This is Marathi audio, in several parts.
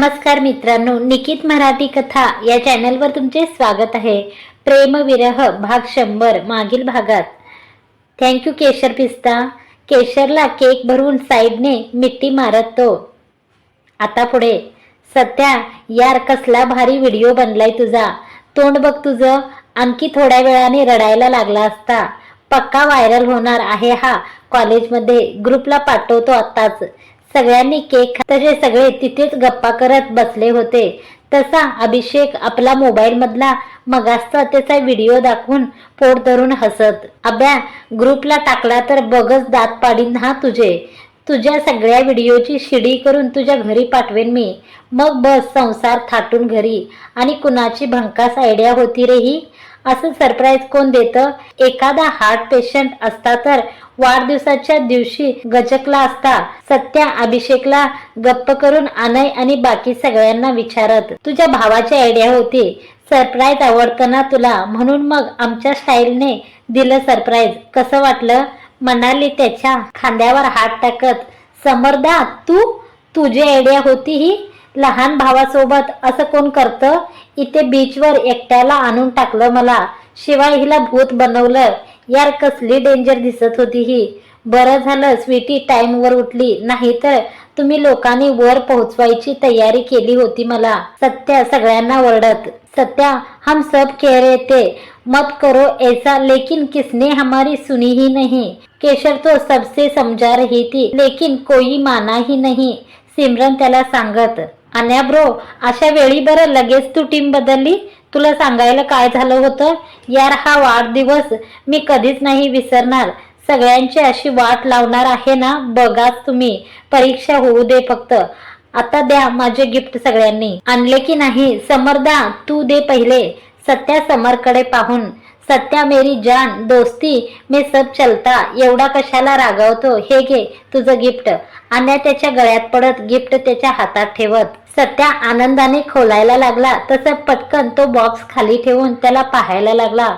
नमस्कार मित्रांनो निकित मराठी कथा या चॅनलवर तुमचे स्वागत आहे. प्रेम विरह भाग शंभर मागील भागात. थँक्यू केशर पिस्ता. केशरला केक भरून साईडने मिट्टी मारत तो. आता पुढे. सध्या यार कसला भारी व्हिडिओ बनलाय तुझा. तोंड बघ तुझं. आणखी थोड्या वेळाने रडायला लागला असता. पक्का व्हायरल होणार आहे हा. कॉलेजमध्ये ग्रुपला पाठवतो आत्ताच. सगळ्यांनी केक तसे सगळे तिथेच गप्पा करत बसले होते. तसा अभिषेक आपला मोबाईल मधला मगासचा त्याचा व्हिडिओ दाखवून पोट धरून हसत. अभ्या ग्रुपला टाकला तर बघच दात पाडीन हा तुझे. तुझ्या सगळ्या व्हिडिओची शिडी करून तुझ्या घरी पाठवेन मी. मग बस संसार थाटून घरी. आणि कुणाची भंकास आयडिया होती रे ही? असं सरप्राईज कोण देतं? एखादा हार्ट पेशंट असता तर वाढदिवसाच्या दिवशी गजकला असता. सत्या अभिषेकला गप्प करून अनय आणि बाकी सगळ्यांना विचारत. तुझ्या भावाची आयडिया होती. सरप्राईज आवडतं ना तुला. म्हणून मग आमच्या स्टाईलने दिलं सरप्राईज कसं वाटलं? म्हणाली त्याच्या खांद्यावर हात टाकत समरदा तू? तुझी आयडिया होती ही? लहान भावासोबत असं कोण करतं? इथे बीचवर एकट्याला आणून टाकलं मला. शिवाय हिला भूत बनवलं. यार कसली डेंजर दिसत होती ही. बरं झालं स्वीटी टाइमवर उठली. नाहीतर तुम्ही लोकांनी वर पोहोचवायची तयारी केली होती मला. सत्या सगळ्यांना ओरडत. सत्या हम सब कह रहे थे. मत करो ऐसा लेकिन किसने हमारी सुनी ही नहीं. केशर तो सबसे समझा रही थी लेकिन कोई माना ही नहीं. सिमरन त्याला सांगत अन्या ब्रो अशा वेळी बरं लगेच तू टीम बदलली? तुला सांगायला काय झालं होतं? यार हा वाढदिवस मी कधीच नाही विसरणार. सगळ्यांची अशी वाट लावणार आहे ना? बघाच तुम्ही. परीक्षा होऊ दे फक्त. आता द्या माझे गिफ्ट सगळ्यांनी. आणले की नाही? समरदा तू दे पहिले. सत्या समरकडे पाहून. सत्या मेरी जान दोस्ती मे सब चलता. एवढा कशाला रागावतो? हे घे तुझं गिफ्ट अन्या त्याच्या गळ्यात पडत गिफ्ट त्याच्या हातात ठेवत. सत्या आनंदाने खोलायला लागला. तसं पटकन तो बॉक्स खाली ठेवून त्याला पाहायला लागला.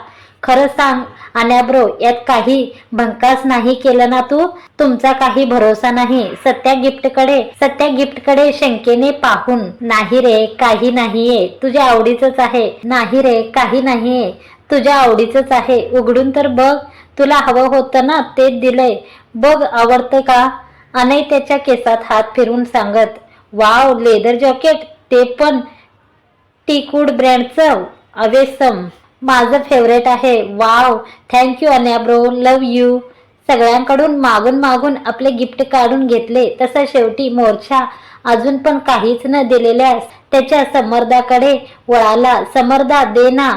खरं सांग अन्याब्रो यात काही भंकास नाही केलं ना तू? तुमचा काही भरोसा नाही. सत्या गिफ्टकडे सत्या गिफ्टकडे शंकेने पाहून नाही रे काही नाहीये. तुझ्या आवडीचंच आहे. नाही रे काही नाहीये. तुझ्या आवडीचंच आहे. उघडून तर बघ. तुला हवं होतं ना तेच दिलंय. बघ आवडतं का? अनय त्याच्या केसात हात फिरून सांगत वाव लेदर जॉकेट ते पण टीकूड ब्रँडचं अवेसम माझं फेवरेट आहे. Wow thank you Anya bro love you सगळ्यांकडून मागून मागून आपले गिफ्ट काढून घेतले. तसं शेवटी मोर्चा अजून पण काहीच न दिलेल्या त्याच्या समर्दाकडे वळाला. समर्दा दे ना.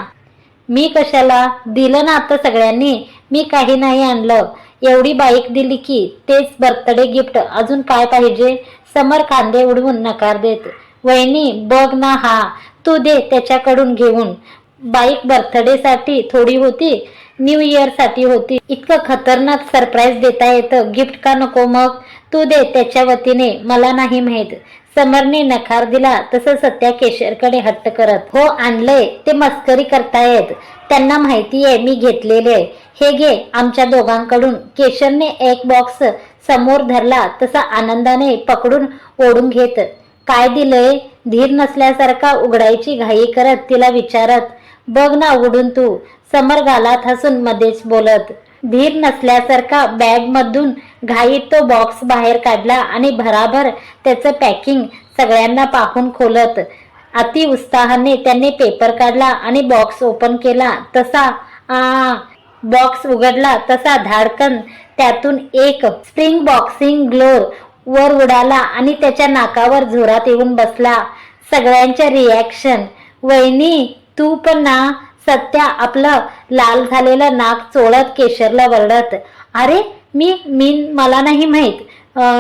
मी कशाला? दिलं ना आता सगळ्यांनी. मी काही नाही आणलं. एवढी बाईक दिली की तेच बर्थडे गिफ्ट अजून काय पाहिजे? समर कांदे उडवून नकार देत. वहिनी बघ ना हा तू दे त्याच्याकडून घेऊन. बाईक बर्थडे साठी थोडी होती न्यू इयरसाठी होती. इतकं खतरनाक सरप्राईज देता येतं. गिफ्ट का नको मग? तू दे त्याच्या वतीने मला नाही माहीत. समरने नकार दिला तसं सत्या केशरकडे हट्ट करत. हो आणलंय ते मस्करी करतायत. त्यांना माहिती आहे मी घेतलेले. आहे. हे घे आमच्या दोघांकडून. केशरने एक बॉक्स समोर धरला तसा आनंदाने पकडून ओढून घेत. काय दिलंय? धीर नसल्यासारखा उघडायची घाई करत तिला विचारत बघ ना उघडून तू. समर गालात हसून मध्येच बोलत धीर नसल्यासारखा बॅग मधून घाईत तो बॉक्स बाहेर काढला आणि भराभर त्याचं पॅकिंग सगळ्यांना पाहून खोलत अति उत्साहाने त्यांनी पेपर काढला आणि बॉक्स ओपन केला तसा आ बॉक्स उघडला तसा धाडकन त्यातून एक स्प्रिंग बॉक्सिंग ग्लोर वर उडाला आणि त्याच्या नाकावर झोरात येऊन बसला. सगळ्यांच्या रिॲक्शन वहिनी तू पण ना सत्या आपलं लाल झालेलं नाक चोळत केशरला वरडत. अरे मी मी मला नाही माहीत.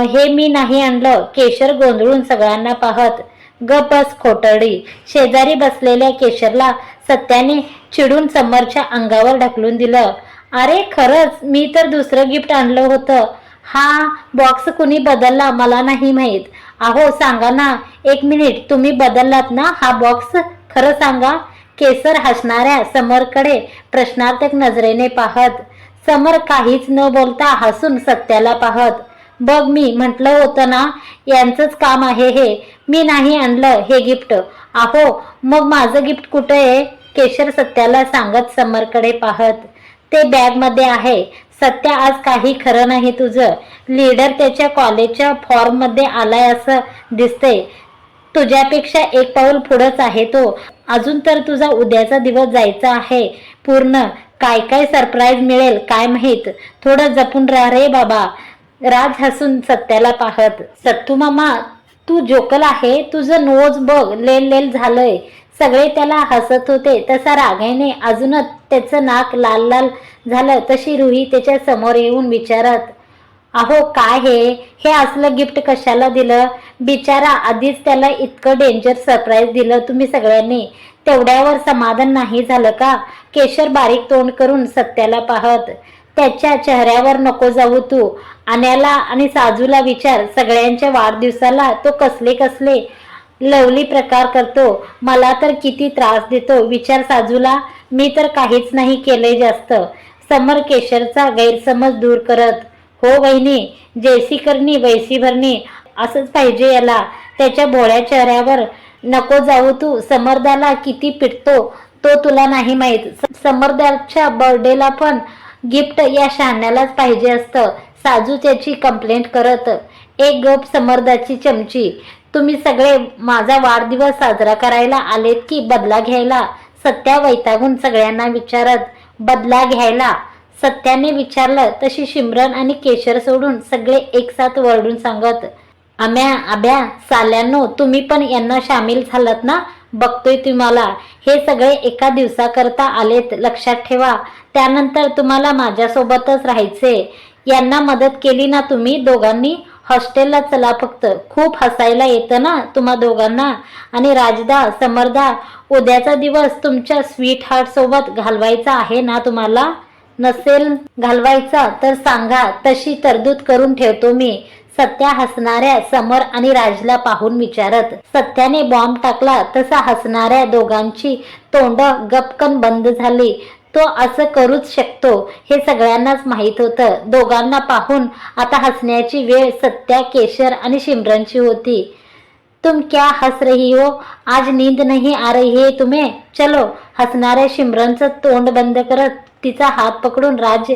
हे मी नाही आणलं. केशर गोंधळून सगळ्यांना पाहत. ग बस खोटडी शेजारी बसलेल्या केशरला सत्याने चिडून समरच्या अंगावर ढकलून दिलं. अरे खरंच मी तर दुसरं गिफ्ट आणलं होतं. हा बॉक्स कुणी बदलला मला नाही माहीत. अहो सांगा ना एक मिनिट तुम्ही बदललात ना हा बॉक्स? खरं सांगा केसर हसणाऱ्या समरकडे प्रश्नार्थक नजरेने पाहत. समर काहीच न बोलता हसून सत्याला पाहत. बघ मी म्हटलं होतं ना यांचंच काम आहे हे. मी नाही आणलं हे गिफ्ट. अहो मग माझं गिफ्ट कुठं आहे? केशर सत्याला सांगत समरकडे पाहत. ते बॅगमध्ये आहे. सत्या आज काही खरं नाही तुझं. लीडर त्याच्या कॉलेजच्या फॉर्ममध्ये आलाय असं दिसतंय. तुझ्यापेक्षा एक पाऊल पुढंच आहे तो. अजून तर तुझा उद्याचा दिवस जायचा आहे. पूर्ण. काय काय सरप्राईज मिळेल काय माहीत? थोडं जपून राहा रे बाबा. राज हसून सत्याला पाहत सत्तू मामा तू जोकल आहे? तुझं नोज बघ. लेल लेल झालंय. सगळे त्याला हसत होते. तसा रागाने अजूनच त्याचं नाक लाल लाल झालं तशी रुही त्याच्यासमोर येऊन विचारत अहो काय हे? हे असलं गिफ्ट कशाला दिलं? बिचारा आधीच त्याला इतकं डेंजर सरप्राईज दिलं तुम्ही सगळ्यांनी. तेवढ्यावर समाधान नाही झालं का? केशर बारीक तोंड करून सत्याला पाहत त्याच्या चेहऱ्यावर नको जाऊ तू. आण्याला आणि साजूला विचार. सगळ्यांच्या वाढदिवसाला तो कसले कसले लवली प्रकार करतो. मला तर किती त्रास देतो. विचार साजूला. मी तर काहीच नाही केले जास्त. समर केशरचा गैरसमज दूर करत. हो वहिनी जैसी करणी वैसी भरणी असंच पाहिजे याला. त्याच्या भोळ्या चेहऱ्यावर नको जाऊ तू. समर्दाला किती पिटतो तो तुला नाही माहीत. समर्दाच्या बर्थडेला पण गिफ्ट या शहाण्यालाच पाहिजे असतं. साजू त्याची कंप्लेंट करत. एक गप समर्दाची चमची. तुम्ही सगळे माझा वाढदिवस साजरा करायला आलेत की बदला घ्यायला? सत्या वैतागून सगळ्यांना विचारत बदला घ्यायला? सत्याने विचारलं तशी शिमरन आणि केशर सोडून सगळे एकसाथ वरडून सांगत आम्या आब्या साल्यांनो तुम्ही पण यांना सामील झालात ना? बघतोय तुम्हाला. हे सगळे एका दिवसाकरता आलेत लक्षात ठेवा. त्यानंतर तुम्हाला माझ्यासोबतच राहायचे यांना मदत केली ना तुम्ही दोघांनी? हॉस्टेलला चला फक्त. खूप हसायला येतं ना तुम्हा दोघांना. आणि राजदा समरदा उद्याचा दिवस तुमच्या स्वीट हार्ट सोबत घालवायचा आहे ना तुम्हाला? नसेल घालवायचा तर सांगा तशी तरतूद करून ठेवतो मी. सत्या हसणाऱ्या समर आणि राजला पाहून विचारत. सत्याने बॉम्ब टाकला तसा हसणाऱ्या दोघांची तोंड गपकन बंद झाली. तो असं करूच शकतो हे सगळ्यांनाच माहीत होतं. दोघांना पाहून आता हसण्याची वेळ सत्या केशर आणि शिमरनची होती. तुम क्या हस रही हो आज नींद नहीं आ रही है तुम्हें. चलो हसणाऱ्या शिमरनचं तोंड बंद करत तिचा हात पकडून राज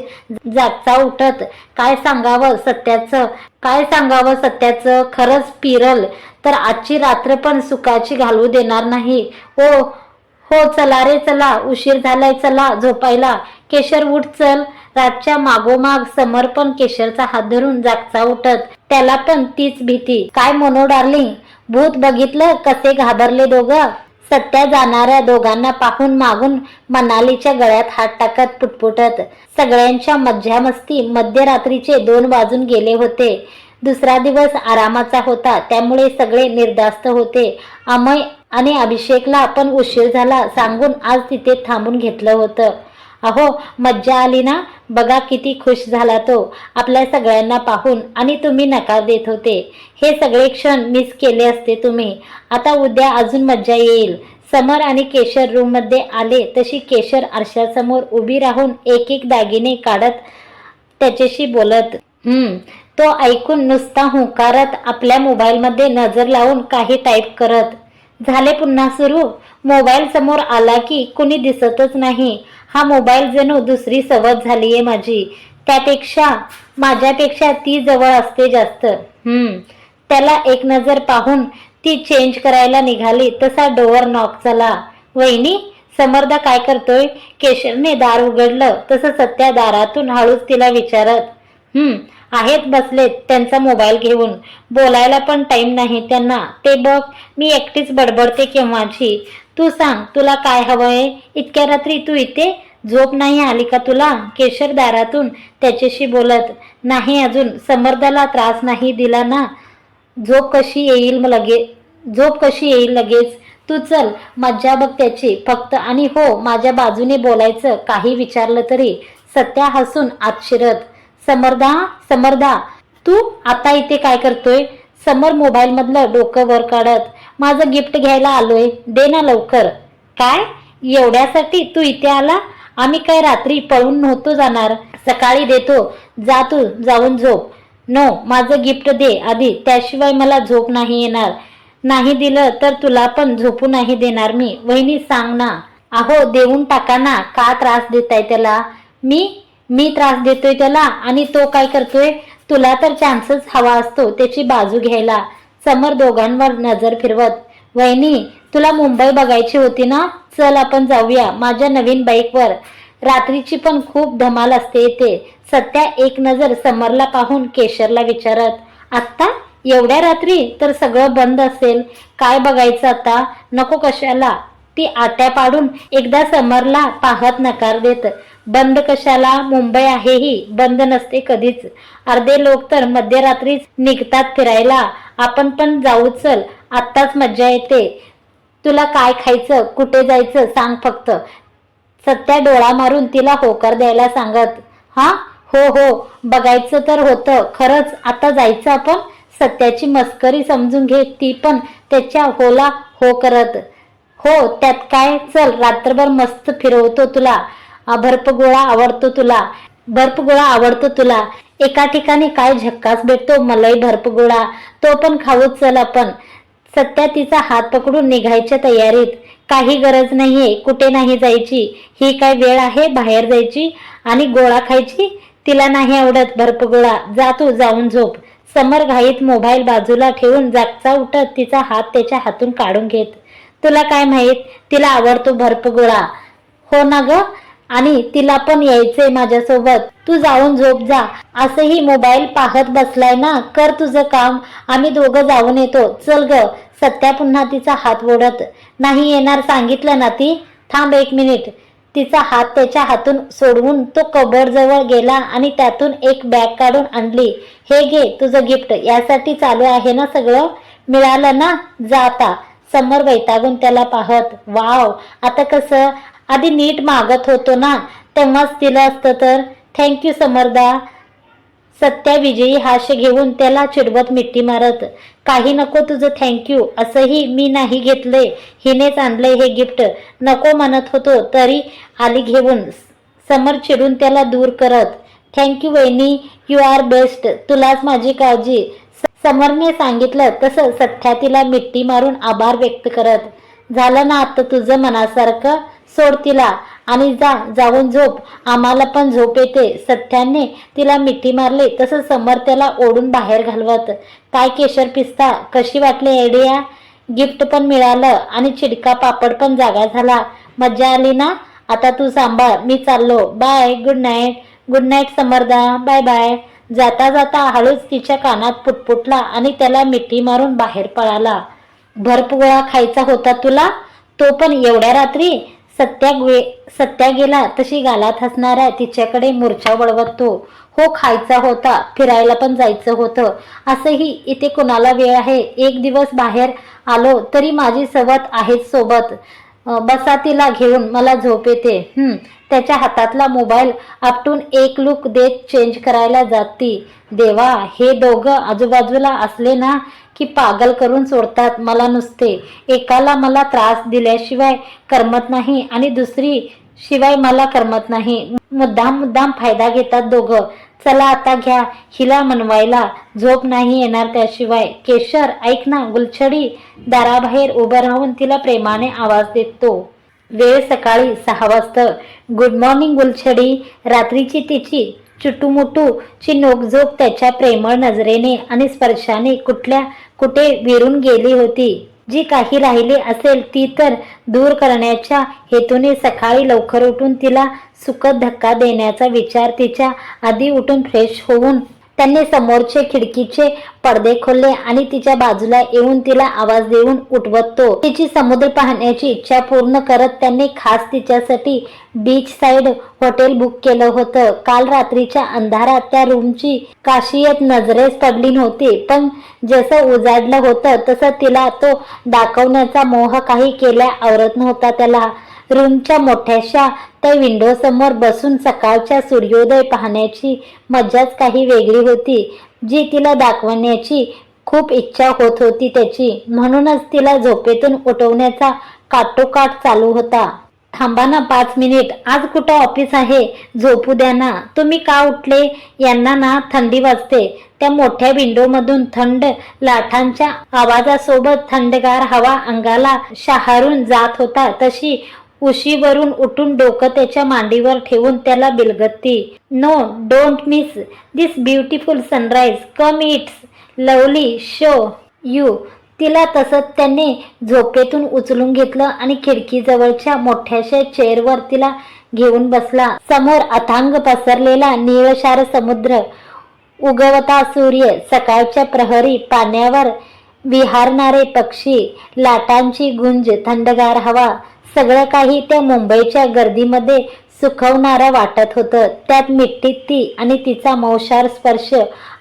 जागचा उठत काय सांगावं सत्याचं? काय सांगावं सत्याचं? खरंच पिरल. तर आजची रात्र पण सुखाची घालवू देणार नाही. ओ हो चला रे चला. उशीर झालाय चला. झोपायला. केशर उठ चल. रातच्या मागोमाग समर्पण केशरचा हात धरून जागचा उठत. त्याला पण तीच भीती. काय मनो डार्लिंग भूत बघितलं कसे घाबरले दोघं? सत्या जाणाऱ्या दोघांना पाहून मागून मनालीच्या गळ्यात हात टाकत पुटपुटत. सगळ्यांच्या मज्जामस्ती मध्यरात्रीचे दोन वाजून गेले होते. दुसरा दिवस आरामाचा होता त्यामुळे सगळे निर्धास्त होते. अमय आणि अभिषेकला पण उशीर झाला सांगून आज तिथे थांबून घेतलं होतं. अहो मज्जा आली ना? बघा किती खुश झाला तो. आपल्या सगळ्यांना पाहून आणि तुम्ही नकार देत होते. हे सगळे क्षण मिस केले असते तुम्ही. आता उद्या अजून मज्जा येईल. समर आणि केशर रूममध्ये आले तशी केशर आरशासमोर उभी राहून एक एक दागिने काढत त्याच्याशी बोलत हम्म. तो ऐकून नुसता हुंकारत आपल्या मोबाईलमध्ये नजर लावून काही टाईप करत. झाले पुन्हा सुरू. मोबाईल समोर आला की कुणी दिसतच नाही. हा मोबाईल जणू दुसरी सवत झाली आहे माझी. त्यापेक्षा माझ्यापेक्षा ती जवळ असते जास्त. हम्म. त्याला एक नजर पाहून ती चेंज करायला निघाली तसा डोअर नॉक झाला. वहिनी समर्दा काय करतोय? केशरने दार उघडलं तसं सत्या दारातून हळूच तिला विचारत. हम्म. आहेत बसलेत त्यांचा मोबाईल घेऊन. बोलायला पण टाईम नाही त्यांना. ते बघ मी एकटीच बडबडते केव्हाची? तू सांग तुला काय हवंय? इतक्या रात्री तू इथे? झोप नाही आली का तुला? केशर दारातून त्याच्याशी बोलत नाही अजून समर्थाला त्रास नाही दिला ना? झोप कशी येईल लगे झोप कशी येईल लगेच? तू चल मज्जा बघ त्याची. फक्त आणि हो माझ्या बाजूने बोलायचं काही विचारलं तरी. सत्या हसून आत शिरत समर्दा समर्दा तू आता इथे काय करतोय? समर मोबाईल मधलं डोकं वर काढत माझं गिफ्ट घ्यायला आलोय दे ना लवकर. काय? एवढ्यासाठी तू इथे आला? आम्ही काय रात्री पळून नव्हतो जाणार? सकाळी देतो जा तू जाऊन झोप. नो माझं गिफ्ट दे आधी त्याशिवाय मला झोप नाही येणार. नाही दिलं तर तुला पण झोपू नाही देणार मी. वहिनी सांग ना. अहो देऊन टाका ना का त्रास देताय त्याला? मी मी त्रास देतोय त्याला आणि तो काय करतोय? तुला तर चान्सच हवा असतो त्याची बाजू घ्यायला. समर दोघांवर नजर फिरवत वहिनी तुला मुंबई बघायची होती ना? चल आपण जाऊया माझ्या नवीन बाईकवर. रात्रीची पण खूप धमाल असते इथे. सत्या एक नजर समरला पाहून केशरला विचारत आत्ता? एवढ्या रात्री? तर सगळं बंद असेल. काय बघायचं आता? नको कशाला. ती आट्या पाडून एकदा समरला पाहत नकार देत बंद कशाला? मुंबई आहे ही बंद नसते कधीच. अर्धे लोक तर मध्यरात्रीच निघतात फिरायला. आपण पण जाऊ चल आत्ताच मज्जा येते. तुला काय खायचं कुठे जायचं सांग फक्त. सत्या डोळा मारून तिला होकार द्यायला सांगत हा? हो हो. बघायचं तर होतं. खरंच आता जायचं आपण? सत्याची मस्करी समजून घे ती पण त्याच्या होला हो करत हो त्यात काय? चल रात्रभर मस्त फिरवतो तुला. आ, बर्फ गोळा आवडतो तुला? बर्फ गोळा आवडतो तुला? एका ठिकाणी काय झक्कास भेटतो? मलाई बर्फ गोळा तो पण खाऊ चल आपण सत्या तिचा हात पकडून निघायच्या तयारीत. काही गरज नाहीये. कुठे नाही जायची. ही काय वेळ आहे बाहेर जायची? आणि गोळा खायची? तिला नाही आवडत बर्फ गोळा जा तू जाऊन झोप. समर घाईत मोबाईल बाजूला ठेवून जागचा उठत तिचा हात त्याच्या हातून काढून घेत. तुला काय माहीत? तिला आवडतो बर्फ गोळा हो ना ग? आणि तिला पण यायचंय माझ्यासोबत. तू जाऊन झोप जा. असंही मोबाईल पाहत बसलाय ना? कर तुझं काम. आम्ही दोघं जाऊन येतो. चल ग. सत्या पुन्हा तिचा हात ओढत. नाही येणार सांगितलं ना ती? थांब एक मिनिट. तिचा हात त्याच्या हातून सोडवून तो कबड जवळ गेला आणि त्यातून एक बॅग काढून आणली. हे घे तुझं गिफ्ट. यासाठी चालू आहे ना सगळं? मिळालं ना? जा आता. समोर वैतागून त्याला पाहत. वाव. आता कसं? आधी नीट मागत होतो ना तेव्हाच दिलं असतं तर. थँक्यू समर्दा. सत्या विजयी घेऊन त्याला चिडवत मिठी मारत काही नको तुझं थँक्यू असंही मी नाही घेतले हिनेच आणलंय हे गिफ्ट नको म्हणत होतो तरी आली घेऊन. समर चिडून त्याला दूर करत थँक्यू वहिनी यू आर बेस्ट तुलाच माझी काळजी. समरने सांगितलं तसं सथ्या तिला मिट्टी मारून आभार व्यक्त करत झालं ना आता तुझं मनासारखं? सोड तिला आणि जा जाऊन झोप. आम्हाला पण झोप येते. सत्याने तिला मिठी मारले तसं समर त्याला ओढून बाहेर घालवत. काय केशर पिस्ता कशी वाटली आयडिया गिफ्ट पण मिळालं आणि चिडका पापड पण जागा झाला. मज्जा आली ना? आता तू सांभाळ मी चाललो. Bye good night good night समर्दा. Bye bye जाता जाता हळूच तिच्या कानात पुटपुटला आणि त्याला मिठी मारून बाहेर पळाला. भरपुगळा खायचा होता तुला? तो पण एवढ्या रात्री सत्या गे सत्या गेला तशी गालात हसणाऱ्या तिच्याकडे मूर्छा वळवतो. हो खायचा होता फिरायला पण जायचं होतं. असंही इथे कोणाला वेळ आहे? एक दिवस बाहेर आलो तरी माझी सवत आहेच सोबत. बसातीला बसा तिला घेऊन मला झोप येते. त्याच्या हातातला मोबाईल आपटून एक लुक देत चेंज करायला जाती. देवा हे दोघं आजूबाजूला असले ना की पागल करून सोडतात मला नुसते. एकाला मला त्रास दिल्याशिवाय करमत नाही आणि दुसरी शिवाय मला करमत नाही. मुद्दाम मुद्दाम फायदा घेतात दोघं. चला आता घ्या हिला मनवायला. झोप नाही येणार त्याशिवाय. केशर ऐक ना गुलछडी दाराबाहेर उभं राहून तिला प्रेमाने आवाज देतो. वेळ सकाळी सहा वाजता. गुड मॉर्निंग गुलछडी. रात्रीची तिची चुटूमुटूची नोकझोक त्याच्या प्रेमळ नजरेने आणि स्पर्शाने कुठल्या कुठे विरून गेली होती. जी काही राहिली असेल ती तर दूर करण्याच्या हेतूने सकाळी लवकर उठून तिला सुखद धक्का देण्याचा विचार तिच्या आधी उठून फ्रेश होऊन त्यांनी समोरचे खिडकीचे पडदे खोलले आणि तिच्या बाजूला येऊन तिला आवाज देऊन उठवत. तो तिची समुद्र पाहण्याची इच्छा पूर्ण करत त्यांनी खास तिच्यासाठी बीच साइड हॉटेल बुक केलं होतं. काल रात्रीच्या अंधारात त्या रूमची काशियत नजरेस पडली नव्हती पण जसं उजाडलं होतं तसं तिला तो दाखवण्याचा मोह काही केल्या आवरत नव्हता. त्याला रूमच्या मोठ्याशा त्या विंडो समोर बसून सकाळच्या सूर्योदय पाहण्याची मजाच काही वेगळी होती जी तिला दाखवण्याची खूप इच्छा होत होती त्याची. म्हणूनच तिला झोपेतून उठवण्याचा काटोकाट चालू होता. थांबा ना पाच मिनिट आज कुठं ऑफिस आहे? झोपू द्या ना. तुम्ही का उठले? यांना ना थंडी वाजते. त्या मोठ्या विंडोमधून थंड लाटांच्या आवाजासोबत थंडगार हवा अंगाला शहारून जात होता. तशी उशीवरून उठून डोकं त्याच्या मांडीवर ठेवून त्याला बिलगत्ती no don't miss this beautiful sunrise come it's. Lovely show you. तिला तसंच त्याने झोपेतून उचलून घेतलं आणि खिडकीजवळच्या मोठ्याशा चेअरवर तिला घेऊन बसला. समोर अथांग पसरलेला निळशार समुद्र उगवता सूर्य सकाळच्या प्रहरी पाण्यावर विहारणारे पक्षी लाटांची गुंज थंडगार हवा सगळं काही त्या मुंबईच्या गर्दीमध्ये सुखवणारं वाटत होतं. त्यात मिट्टीत ती आणि तिचा मौशार स्पर्श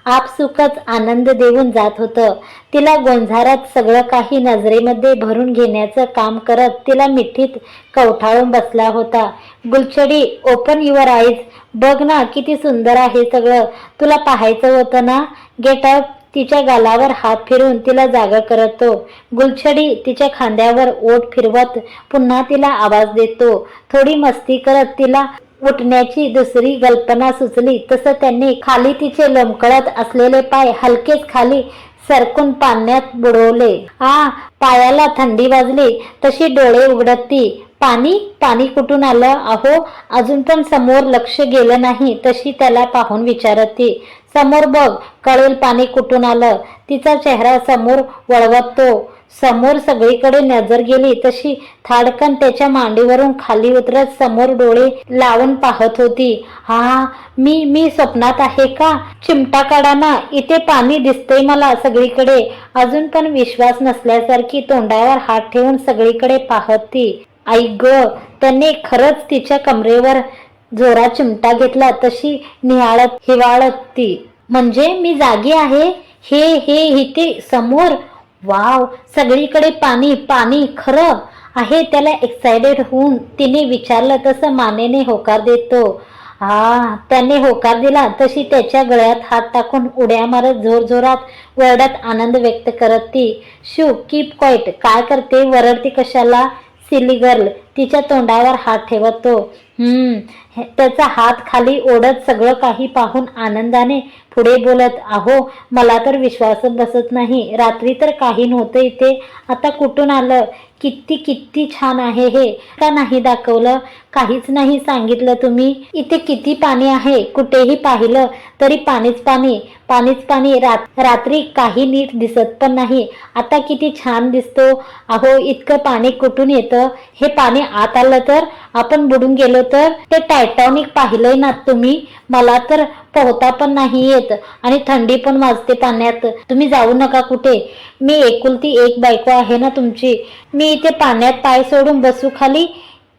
आपसुकच आनंद देऊन जात होतं. तिला गोंझारात सगळं काही नजरेमध्ये भरून घेण्याचं काम करत तिला मिठीत कवठाळून बसला होता. गुलछडी ओपन युअर आईज बघ ना किती सुंदर आहे सगळं. तुला पाहायचं होतं ना? गेट अप तिच्या गालावर हात फिरून तिला जागा करतो. गुलछडी तिच्या खांद्यावर ओठ फिरवत पुन्हा तिला आवाज देतो. थोडी मस्ती करत तिला उठण्याची दुसरी कल्पना सुचली. तसं त्यांनी खाली तिचे लमकळत असलेले पाय हलकेच खाली सरकून पाण्यात बुडवले. आ पायाला थंडी वाजली. तशी डोळे उघडत. ती पाणी? पाणी कुठून आलं? अहो अजून पण समोर लक्ष गेलं नाही. तशी त्याला पाहून विचारत. ती समोर बघ कळेल पाणी कुठून आलं. तिचा चेहरा समोर वळवत. तो समोर सगळीकडे नजर गेली तशी थाडकन त्याच्या मांडीवरून खाली उतरत समोर डोळे लावून पाहत होती. हा मी मी स्वप्नात आहे का? चिमटा काढा ना इथे पाणी दिसतंय मला सगळीकडे. अजून पण विश्वास नसल्यासारखी तोंडावर हात ठेवून सगळीकडे पाहत. ती आई ग त्याने खरंच तिच्या कमरेवर जोरात चिमटा घेतला तशी निहाळत हिवाळत ती. म्हणजे मी जागी आहे? हे हे इथे समोर? वाव सगळीकडे पाणी पाणी खरं? आहे त्याला एक्सायटेड होऊन तिने विचारलं तसं मानेने होकार देतो. हा त्याने होकार दिला तशी त्याच्या गळ्यात हात टाकून उड्या मारत जोरजोरात वरडत आनंद व्यक्त करत ती. शू कीप क्वाईट काय करते? वरडती कशाला? सिली गर्ल तिच्या तोंडावर हात ठेवत. तो हम्म त्याचा हात खाली ओढत सगळं काही पाहून आनंदाने पुढे बोलत आहो मला तर विश्वासच बसत नाही. रात्री तर काही नव्हतं इथे. आता कुठून आलं? किती किती छान आहे हे. का नाही दाखवलं? काहीच नाही सांगितलं तुम्ही. इथे किती पाणी आहे? कुठेही पाहिलं तरी पाणीच पाणी. पाणीच पाणी रात रात्री काही नीट दिसत पण नाही. आता किती छान दिसतो. अहो इतकं पाणी कुठून येतं? हे पाणी आत आलं तर? आपण बुडून गेलो तर? ते टायटॉनिक पाहिलंय ना तुम्ही? मला तर पोहता पण नाही येत आणि थंडी पण वाजते पाण्यात. तुम्ही जाऊ नका कुठे. मी एकुलती एक बायको आहे ना तुमची. मी इथे पाण्यात पाय सोडून बसू खाली?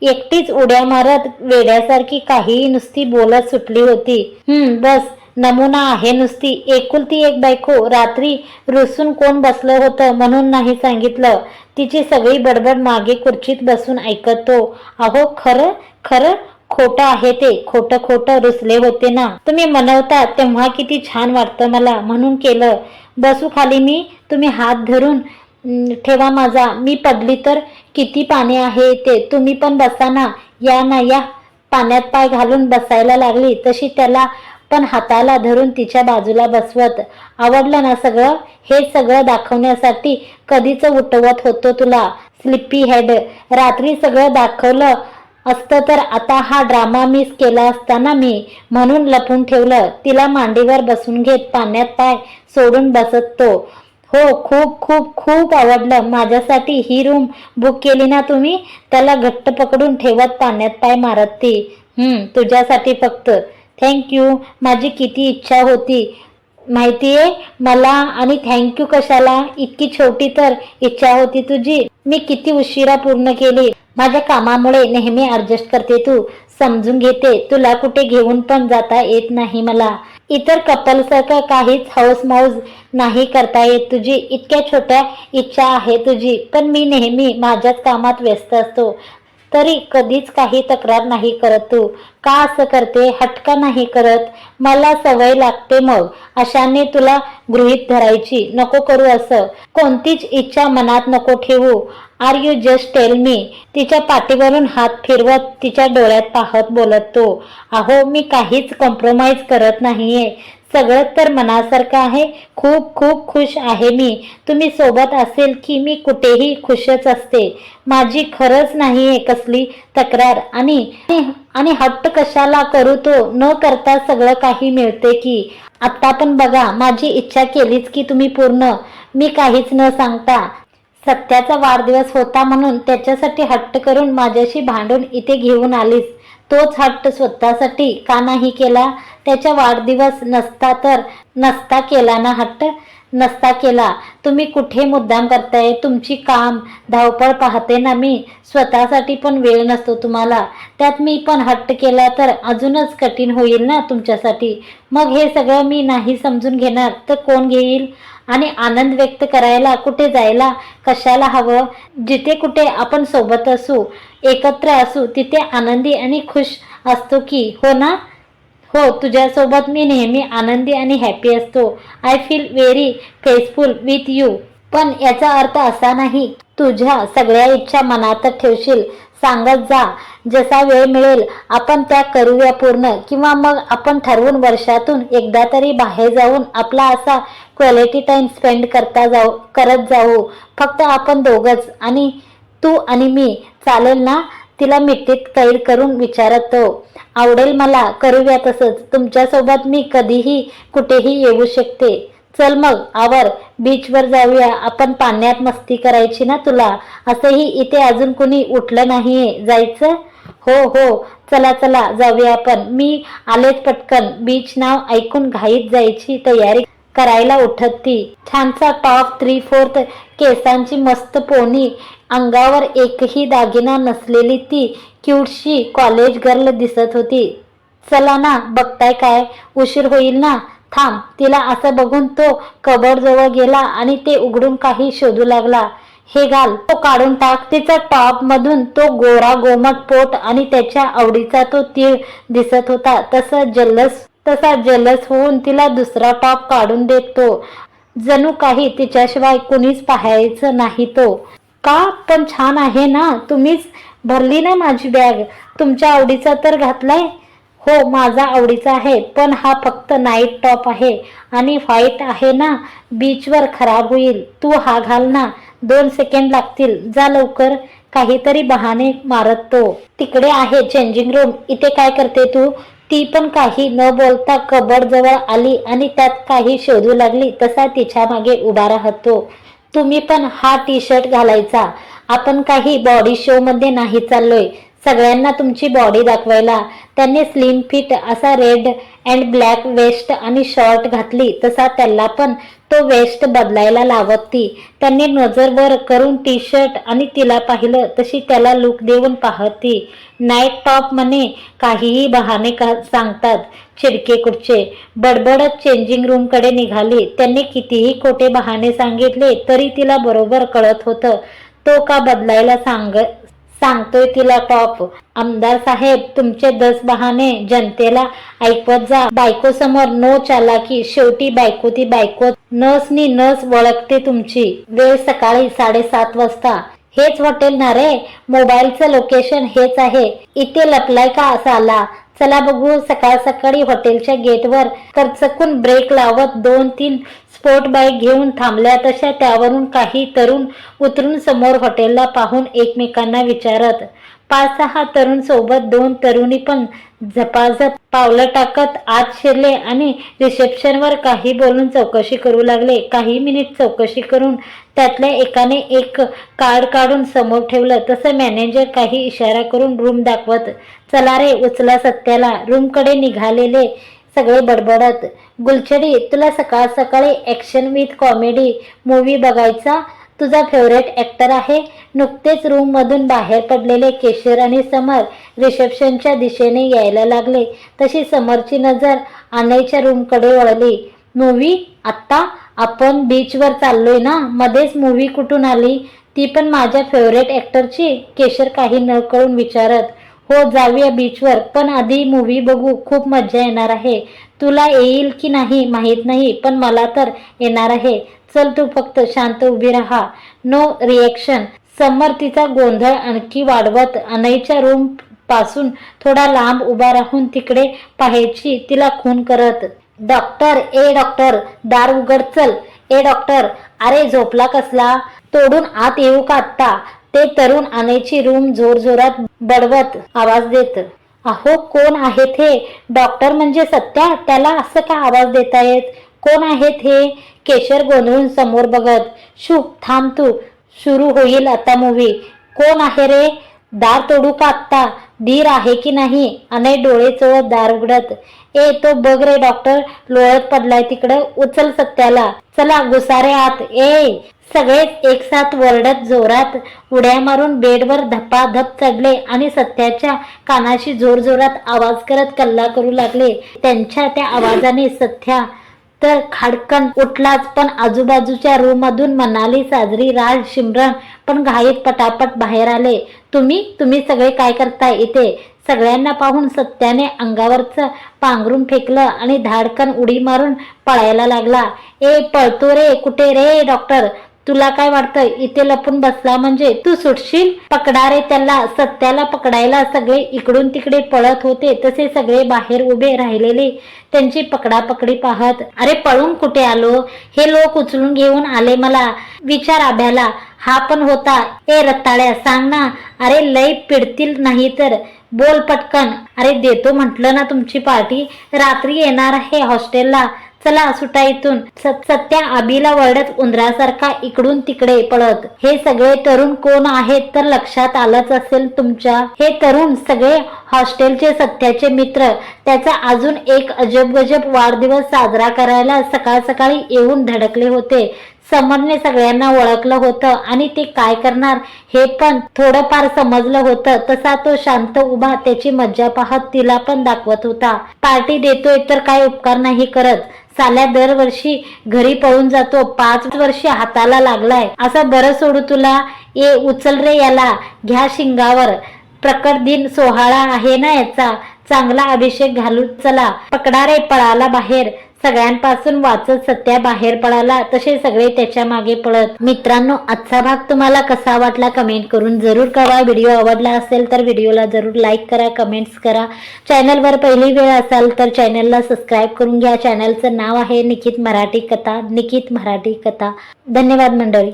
एकटीच उड्या मारत वेड्यासारखी काही नुसती बोलत सुटली होती. हम्म. बस नमुना आहे नुसती. एकुलती एक बायको. रात्री रुसून कोण बसलं होतं म्हणून नाही सांगितलं. तिची सगळी बडबड मागे खुर्चीत बसून ऐकतो. अहो खरं खरं? खोटं आहे ते. खोटं खोटं रुसले होते ना. तुम्ही मनवता तेव्हा किती छान वाटतं मला म्हणून केलं. बसू खाली मी. तुम्ही हात धरून "हं, ठेवा माझा. मी पडली तर किती पाणी आहे ते? तुम्ही पण बसा ना. या ना या. पाण्यात पाय घालून बसायला लागली. तशी त्याला पण हाताला धरून तिच्या बाजूला बसवत. आवडलं ना सगळं? हे सगळं दाखवण्यासाठी कधीच उठवत होतो तुला स्लिपी हेड. रात्री सगळं दाखवलं असतं तर आता हा ड्रामा मिस केला असताना मी. म्हणून लपून ठेवलं. तिला मांडीवर बसून घेत पाण्यात पाय सोडून बसत तो. हो खूप खूप खूप आवडलं. माझ्यासाठी ही रूम बुक केली ना तुम्ही त्याला घट्ट पकडून ठेवत पाण्यात पाय मारत. ती हम्म तुझ्यासाठी फक्त. थँक्यू माझी किती इच्छा होती. माहितीये मला आणि थँक्यू कशाला? इतकी छोटी तर इच्छा होती तुझी. मी किती उशिरा पूर्ण केली. माझ्या कामामुळे नेहमी ऍडजस्ट करते तू. समजून घेते. तुला कुठे घेऊन पण जाता येत नाही मला. इतर कपलसारखं काहीच हौस मौज नाही करता येत. तुझी इतक्या छोट्या इच्छा आहे तुझी पण मी नेहमी माझ्याच कामात व्यस्त असतो. तरी कधीच काही तक्रार नाही करत तू. का असं करते? हटका नाही करत. मला सवय लागते मग. अशाने तुला गृहीत धरायची. नको करू असं. कोणतीच इच्छा मनात नको ठेवू. Are you just tell me तिच्या पाठीवरून हात फिरवत तिच्या डोळ्यात पाहत बोलत तो. अहो मी काहीच कॉम्प्रोमाइज करत नाहीये. सगळं तर मनासारखं आहे. खूप खूप खुश आहे मी. तुम्ही सोबत असेल की मी कुठेही खुशच असते. माझी खरंच नाहीये कसली तक्रार. आणि आणि हट्ट कशाला करू तो? न करता सगळं काही मिळते की. आत्ता पण बघा माझी इच्छा केलीच की तुम्ही पूर्ण. मी काहीच न सांगता. सत्याचा वाढदिवस होता म्हणून त्याच्यासाठी हट्ट करून माझ्याशी भांडून इथे घेऊन आलीस. तोच हट्ट स्वतःसाठी का नाही केला? त्याचा वाढदिवस नसता तर नसता केला ना हट्ट? नसता केला. तुम्ही कुठे मुद्दाम करताय? तुमची काम धावपळ पाहते ना मी. स्वतःसाठी पण वेळ नसतो तुम्हाला. त्यात मी पण हट्ट केला तर अजूनच कठीण होईल ना तुमच्यासाठी. मग हे सगळं मी नाही समजून घेणार तर कोण घेईल? आणि आनंद व्यक्त करायला कुठे जायला? कशाला हवं? जिथे कुठे आपण सोबत असू एकत्र असू तिथे आनंदी आणि खुश असतो की हो ना? हो तुझ्यासोबत मी नेहमी आनंदी आणि हॅपी असतो. I feel very peaceful with you पण याचा अर्थ असा नाही तुझ्या सगळ्या इच्छा मनातच ठेवशील. सांगत जा जसा वेळ मिळेल आपण त्या करूया पूर्ण. किंवा मग आपण ठरवून वर्षातून एकदा तरी बाहेर जाऊन आपला असा क्वालिटी टाइम स्पेंड करता जाऊ करत जाऊ. फक्त आपण दोघंच आणि तू आणि मी. चालेल ना? तिला मिठीत कैद करून विचारत तो आवडेल मला करूया तसंच. तुमच्यासोबत मी कधीही कुठेही येऊ शकते. चल मग आवर. बीचवर जाऊया. आपण पाण्यात मस्ती करायची ना तुला? असंही इथे अजून कुणी उठलं नाहीये. जायचं? हो हो. चला चला. जाऊया आपण. मी आलेच पटकन. बीच नाव ऐकून घाईत जायची तयारी करायला उठत ती. छानसा टॉप थ्री फोर्थ केसांची मस्त पोनी अंगावर एकही दागिना नसलेली ती क्यूटशी कॉलेज गर्ल दिसत होती. चला ना बघताय काय? उशीर होईल ना? थांब तिला असं बघून तो कबड जवळ गेला आणि ते उघडून काही शोधू लागला. हे घाल तो काढून टाक तिचा टॉप मधून तो गोरा गोमट पोट आणि त्याच्या आवडीचा तो तीळ दिसत होता. तसा जल्लस तसा जलस होऊन तिला दुसरा टॉप काढून देतो जणू काही तिच्याशिवाय कुणीच पाहायचं नाही तो. का? पण छान आहे ना. तुम्हीच भरली ना माझी बॅग तुमच्या आवडीचा तर घातलाय. हो माझा आवडीचा आहे पण हा फक्त नाईट टॉप आहे. आणि व्हाईट आहे ना बीचवर खराब होईल. तू हा घाल ना. दोन सेकंड लागतील. जा लवकर. काहीतरी बहाणे मारत तो. तिकडे आहे चेंजिंग रूम इथे काय करते तू? ती पण काही न बोलता कबड जवळ आली आणि त्यात काही शोधू लागली. तसा तिच्यामागे उभा राहतो. तुम्ही पण हा टी शर्ट घालायचा. आपण काही बॉडी शो मध्ये नाही चाललोय. सगळ्यांना तुमची बॉडी दाखवायला. त्यांनी स्लिम फिट असा रेड अँड ब्लॅक वेस्ट आणि शॉर्ट घातली तसा त्याला पण तो वेस्ट बदलायला लावत ती. त्यांनी नजरवर करून टी शर्ट आणि तिला पाहिलं तशी त्याला लुक देऊन पाहत ती. नाईट टॉप म्हणे काहीही बहाणे का सांगतात चिडके कुडचे बडबडत चेंजिंग रूमकडे निघाली. त्यांनी कितीही खोटे बहाणे सांगितले तरी तिला बरोबर कळत होतं. तो का बदलायला सांग सांगतोय तिला टॉप. आमदार साहेब तुमचे दस बहाने जनतेला ऐकवत जा. बायको समोर नो चालाकी शेवटी बायको ती बायको. नस नी नस वळखते तुमची. वेळ सकाळी साडेसात वाजता. हेच हॉटेल ना रे? मोबाईलचं लोकेशन हेच आहे. इथे लपलाय का असा आला चला बघू. सकाळ सकाळी हॉटेलच्या गेटवर करचकून ब्रेक लावत दोन तीन स्पोर्ट बाईक घेऊन थांबल्या तशा त्यावरून काही तरुण उतरून समोर हॉटेलला पाहून एकमेकांना विचारत पाच सहा तरुण सोबत दोन तरुणी पण झपाझप पावलं टाकत आत शिरले आणि रिसेप्शनवर काही बोलून चौकशी करू लागले. काही मिनिट चौकशी करून त्यातल्या एकाने एक कार्ड काढून समोर ठेवलं. तसं मॅनेजर काही इशारा करून रूम दाखवत चला रे उचला सत्याला. रूमकडे निघालेले सगळे बडबडत गुलछडी तुला सकाळ सकाळी ॲक्शन विथ कॉमेडी मूवी बघायचा? तुझा फेवरेट ॲक्टर आहे? नुकतेच रूममधून बाहेर पडलेले केशर आणि समर रिसेप्शनच्या दिशेने यायला लागले. तशी समरची नजर आणायच्या रूमकडे वळली. मूवी आत्ता? आपण बीचवर चाललोय ना? मध्येच मूवी कुठून आली? ती पण माझ्या फेवरेट ॲक्टरची केशर काही न कळून विचारत. हो जाऊया बीचवर पण आधी मूवी बघू. खूप मजा येणार आहे. तुला येईल की नाही माहीत नाही पण मला तर येणार आहे. चल तू फक्त शांत उभी राहा. नो रिएक्शन समर तिचा गोंधळ आणखी वाढवत अनईच्या रूमपासून थोडा लांब उभा राहून तिकडे पाहायची तिला खून करत. डॉक्टर ए डॉक्टर दार उघड चल. ए डॉक्टर अरे झोपला कसला? तोडून आत येऊ का आत्ता? ते तरुण आणायची रूम जोरजोरात बडवत आवाज देत अहो कोण आहेत हे? डॉक्टर म्हणजे सत्या? त्याला असं का आवाज देतायत? कोण आहेत हे? केशर गोंधळून समोर बघत शू थांब तू सुरू होईल आता मूवी कोण आहे रे? दार तोडू का आत्ता? धीर आहे की नाही? अनय डोळे चोळत दार उघडत. ए तो बघ रे डॉक्टर लोळत पडलाय तिकडं. उचल सत्याला. चला घुसारे आत. ए सगळेच एक साथ वरडत जोरात. उड्या मारून बेडवर धपाधप चढले आणि सत्याच्या कानाशी जोरजोरात आवाज करत कल्ला करू लागले. त्यांच्या त्या आवाजाने सत्या तर खाडकन उठलाच पण आजूबाजूच्या रूम मधून मनाली साजरी राज शिमरन पण घाईत पटापट बाहेर आले. तुम्ही? तुम्ही सगळे काय करताय इथे? सगळ्यांना पाहून सत्याने अंगावरचं पांघरून फेकलं आणि धाडकन उडी मारून पळायला लागला. ए पळतो रे कुठे रे डॉक्टर? तुला काय वाटतं इथे लपून बसला म्हणजे तू सुटशील? पकडा रे त्याला सत्याला पकडायला सगळे इकडून तिकडे पळत होते तसे सगळे बाहेर उभे राहिलेले त्यांची पकडापकडी पाहत अरे पळून कुठे आलो? हे लोक उचलून घेऊन आले मला. विचार आभ्याला. हा पण होता. ए रताळ्या सांग ना. अरे लय पिडतील नाही तर. बोल पटकन. अरे देतो म्हटलं ना तुमची पार्टी. रात्री येणार आहे हॉस्टेलला. चला सुटा इथून. सत्या आबीला वरडत उंदरासारखा इकडून तिकडे पळत. हे सगळे तरुण कोण आहेत तर लक्षात आलंच असेल तुमच्या. हे तरुण सगळे हॉस्टेलचे सत्याचे मित्र. त्याचा अजून एक अजब गजब वाढदिवस साजरा करायला सकाळ सकाळी येऊन धडकले होते. समरने सगळ्यांना ओळखलं होतं आणि ते काय करणार हे पण थोडंफार समजलं होतं. तसा तो शांत उभा त्याची मज्जा पाहत तिला पण दाखवत होता. पार्टी देतोय तर काय उपकार नाही करत. साल्या दरवर्षी घरी पळून जातो. पाच वर्षी हाताला लागलाय. असं बरं सोडू तुला? ए उचल रे याला. घ्या शिंगावर. प्रकट दिन सोहळा आहे ना याचा. चांगला अभिषेक घालून चला. पकडा रे पळाला बाहेर. सगळ्यांपासून वाचत सत्या बाहेर पळाला तसे सगळे त्याच्यामागे पळत मित्रांनो आजचा भाग तुम्हाला कसा वाटला कमेंट करून जरूर कळवा. व्हिडिओ आवडला असेल तर व्हिडिओला जरूर लाईक करा कमेंट्स करा. चॅनलवर पहिली वेळ असाल तर चॅनलला सबस्क्राईब करून घ्या. चॅनलचं नाव आहे निकित मराठी कथा निकित मराठी कथा. धन्यवाद मंडळी.